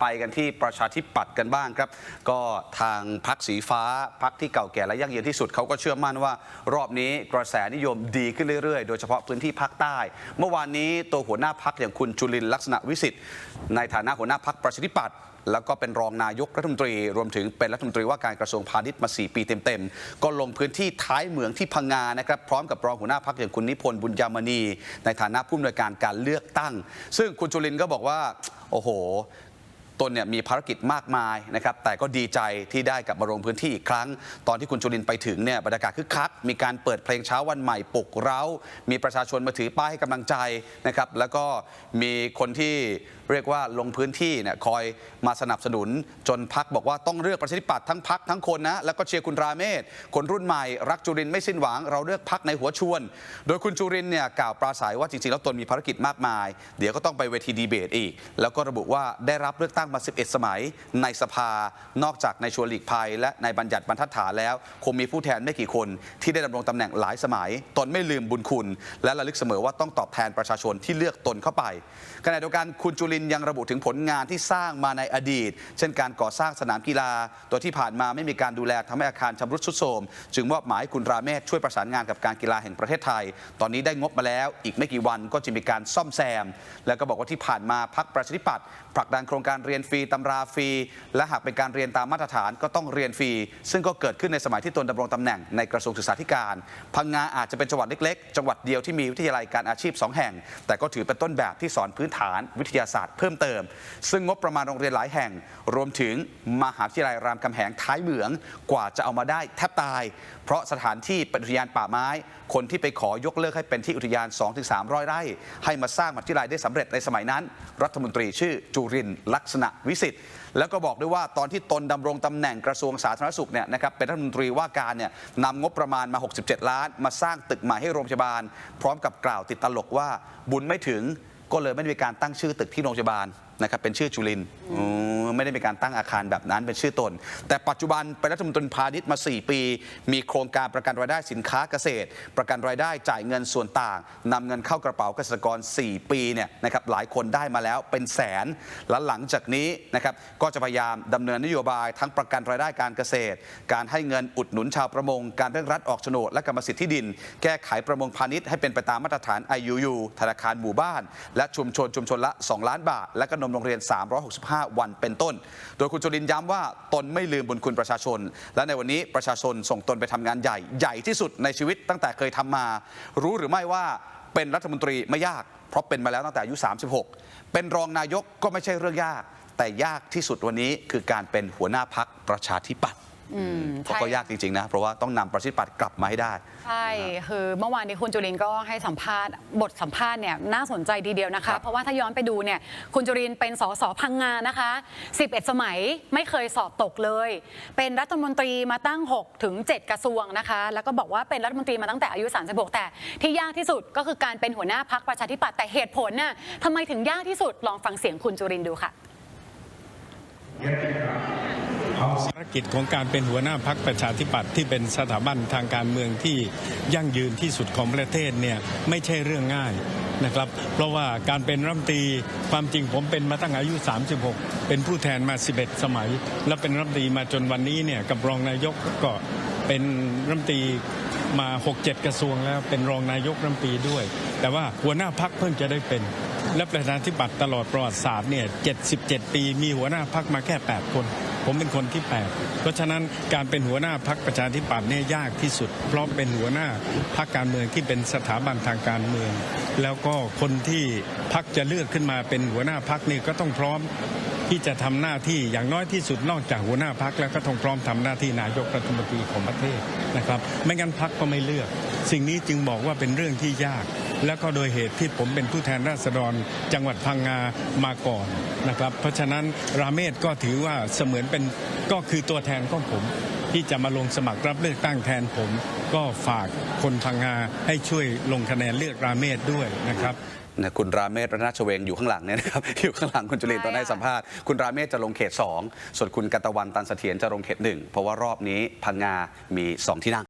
ไปกันที่ประชาธิปัตย์กันบ้างครับ ก็ทางพักสีฟ้าพักที่เก่าแก่และยั่งยืนที่สุดเขาก็เชื่อมั่นว่า รอบนี้กระแสนิยมดีขึ้นเรื่อยๆ โดยเฉพาะพื้นที่ภาคใต้ เมื่อวานนี้ตัวหัวหน้าพักอย่างคุณจุลินลักษณะวิสิทธิ์ในฐานะหัวหน้าพักประชาธิปัตย์แล้วก็เป็นรองนายกรัฐมนตรี รวมถึงเป็นรัฐมนตรีว่าการกระทรวงพาณิชย์มา 4 ปีเต็มๆ ก็ลงพื้นที่ท้ายเหมืองที่พังงานะครับพร้อมกับรองหัวหน้าพักอย่างคุณนิพนธ์บุญยามณี ในฐานะผู้อำนวยการการเลือกตั้ง ซึ่งคุณจุลินก็บอกว่า โอ้โห ตนเนี่ยมีภารกิจมากมายนะครับแต่ก็ดีใจที่ได้กลับมาลงพื้นที่อีกครั้ง ตอนที่คุณจุลินไปถึงเนี่ยบรรยากาศคึกคัก มีการเปิดเพลงเช้าวันใหม่ปลุกเร้า มีประชาชนมาถือป้ายให้กำลังใจนะครับแล้วก็มีคนที่ เรียกว่าลงพื้นที่เนี่ยคอยมาสนับสนุนจนพักบอกว่าต้องเลือกประชาธิปัตย์ทั้งพักทั้งคนนะ แล้วก็เชียร์คุณราเมศคนรุ่นใหม่ รักจุรินไม่สิ้นหวัง เราเลือกพักในหัวชวน โดยคุณจุรินเนี่ยกล่าวปราศัยว่าจริงๆ แล้วตนมีภารกิจมากมาย เดี๋ยวก็ต้องไปเวทีดีเบตอีก แล้วก็ระบุว่าได้รับเลือกตั้งมา 11 สมัยในสภานอกจากในชวนหลีกภัย และในบัญญัติบรรทัดฐานแล้ว คงมีผู้แทนไม่กี่คน ที่ได้ดำรงตำแหน่งหลายสมัย ตนไม่ลืมบุญคุณ และระลึกเสมอว่าต้องตอบแทนประชาชนที่เลือกตนเข้าไปขณะเดียวกันคุณจุลินทร์ยังระบุถึงผลงานที่สร้างมาในอดีต เช่นการก่อสร้างสนามกีฬา ตัวที่ผ่านมาไม่มีการดูแลทำให้อาคารชำรุดทรุดโทรมจึงมอบหมายให้คุณราเมศช่วยประสานงานกับการกีฬาแห่งประเทศไทย ตอนนี้ได้งบมาแล้ว อีกไม่กี่วันก็จะมีการซ่อมแซม แล้วก็บอกว่าที่ผ่านมาพักประชาธิปัตย์ผลักดันโครงการเรียนฟรีตำราฟรี และหากเป็นการเรียนตามมาตรฐานก็ต้องเรียนฟรี ซึ่งก็เกิดขึ้นในสมัยที่ตนดำรงตำแหน่งในกระทรวงศึกษาธิการ พังงาอาจจะเป็นจังหวัดเล็กๆ จังหวัดเดียวที่มีวิทยาลัยการอาชีพ 2 แห่ง แต่ก็ถือเป็นต้นแบบที่สอนพื้นฐานวิทยาศาสตร์เพิ่มเติม ซึ่งงบประมาณโรงเรียนหลายแห่ง รวมถึงมหาวิทยาลัยรามคำแหงท้ายเหมืองกว่าจะเอามาได้แทบตาย เพราะสถานที่เป็นอุทยานป่าไม้ คนที่ไปขอยกเลิกให้เป็นที่อุทยาน 2-300 ไร่ ให้มาสร้างมหาวิทยาลัยได้สำเร็จในสมัยนั้น รัฐมนตรีชื่อจุรินลักษณะวิสิทธิ์แล้วก็บอกด้วยว่าตอนที่ตนดำรงตำแหน่งกระทรวงสาธารณสุขเนี่ยนะครับเป็นรัฐมนตรีว่าการเนี่ยนำงบประมาณมา 67 ล้าน มาสร้างตึกใหม่ให้โรงพยาบาล พร้อมกับกล่าวติดตลกว่าบุญไม่ถึง ก็เลยไม่ได้มีการตั้งชื่อตึกที่โรงพยาบาล นะครับเป็นชื่อจุลินทร์อืมไม่ได้มีการตั้งอาคารแบบนั้นเป็นชื่อตน แต่ปัจจุบันเป็นรัฐมนตรีพาณิชย์มา 4 ปี มีโครงการประกันรายได้สินค้าเกษตร ประกันรายได้จ่ายเงินส่วนต่างนำเงินเข้ากระเป๋าเกษตรกร 4 ปีเนี่ยนะครับหลายคนได้มาแล้วเป็นแสนและหลังจากนี้นะครับก็จะพยายามดำเนินนโยบายทั้งประกันรายได้การเกษตร การให้เงินอุดหนุนชาวประมง การเร่งรัดออกโฉนดและกรรมสิทธิ์ที่ดิน แก้ไขประมงพาณิชย์ให้เป็นไปตามมาตรฐาน IUU ธนาคารหมู่บ้าน และชุมชนชุมชนละ 2 ล้านบาท และก็นมโรงเรียน 365 วันเป็นต้น โดยคุณจุลินย้ำว่าตนไม่ลืมบุญคุณประชาชน และในวันนี้ประชาชนส่งตนไปทำงานใหญ่ใหญ่ที่สุดในชีวิตตั้งแต่เคยทำมา รู้หรือไม่ว่าเป็นรัฐมนตรีไม่ยาก เพราะเป็นมาแล้วตั้งแต่อายุ 36 เป็นรองนายกก็ไม่ใช่เรื่องยาก แต่ยากที่สุดวันนี้คือการเป็นหัวหน้าพักประชาธิปัตย์ อืมเพราะก็ใช่ ยากจริง ๆ นะ เพราะว่าต้องนำประชาธิปัตย์กลับมาให้ได้ ใช่ คือเมื่อวานนี้คุณจุรินทร์ก็ให้สัมภาษณ์ บทสัมภาษณ์เนี่ยน่าสนใจทีเดียวนะครัคะ บ เพราะว่าถ้าย้อนไปดูเนี่ย คุณจุรินทร์เป็นสสพังงานะคะ 11 สมัยไม่เคยสอบตกเลย เป็นรัฐมนตรีมาตั้ง 6 ถึง 7 กระทรวงนะคะ แล้วก็บอกว่าเป็นรัฐมนตรีมาตั้งแต่อายุ 36 แต่ที่ยากที่สุดก็คือการเป็นหัวหน้าพักประชาธิปัตย์ แต่เหตุผลน่ะทำไมถึงยากที่สุด ลองฟังเสียงคุณจุรินทร์ดูค่ะ ภารกิจของการเป็นหัวหน้าพักประชาธิปัตย์ที่เป็นสถาบันทางการเมืองที่ยั่งยืนที่สุดของประเทศเนี่ยไม่ใช่เรื่องง่ายนะครับเพราะว่าการเป็นรัฐมนตรีความจริงผมเป็นมาตั้งอายุ 36 เป็นผู้แทนมา 11 สมัย และเป็นรัฐมนตรีมาจนวันนี้เนี่ยกับรองนายกก็เป็นรัฐมนตรีมา 6-7 กระทรวงแล้วเป็นรองนายกรัฐมนตรีด้วย แต่ว่าหัวหน้าพักเพิ่งจะได้เป็น และประชาธิปัตย์ตลอดประวัติศาสตร์เนี่ย 77 ปี มีหัวหน้าพักมาแค่ 8 คน ผมเป็นคนที่ 8 เพราะฉะนั้นการเป็นหัวหน้าพักประชาธิปัตย์เนี่ยยากที่สุด เพราะเป็นหัวหน้าพักการเมืองที่เป็นสถาบันทางการเมือง แล้วก็คนที่พักจะเลือกขึ้นมาเป็นหัวหน้าพักนี่ก็ต้องพร้อมที่จะทำหน้าที่อย่างน้อยที่สุดนอกจากหัวหน้าพักแล้วก็ต้องพร้อมทำหน้าที่นายกรัฐมนตรีของประเทศนะครับ ไม่งั้นพักก็ไม่เลือก สิ่งนี้จึงบอกว่าเป็นเรื่องที่ยาก แล้วก็โดยเหตุที่ผมเป็นผู้แทนราษฎร จังหวัดพังงามาก่อนนะครับ เพราะฉะนั้นราเมศก็ถือว่าเสมือนเป็นก็คือตัวแทนของผม ที่จะมาลงสมัครรับเลือกตั้งแทนผม ก็ฝากคนพังงาให้ช่วยลงคะแนนเลือกราเมศด้วยนะครับนะคุณราเมศรัตนชเวงอยู่ข้างหลังเนี่ยนะครับอยู่ข้างหลังคุณจุลินตอนให้สัมภาษณ์คุณราเมศจะลงเขต 2 ส่วนคุณกัตวันตันเสถียรจะลงเขต 1 เพราะว่ารอบนี้พังงามี 2 ที่นั่ง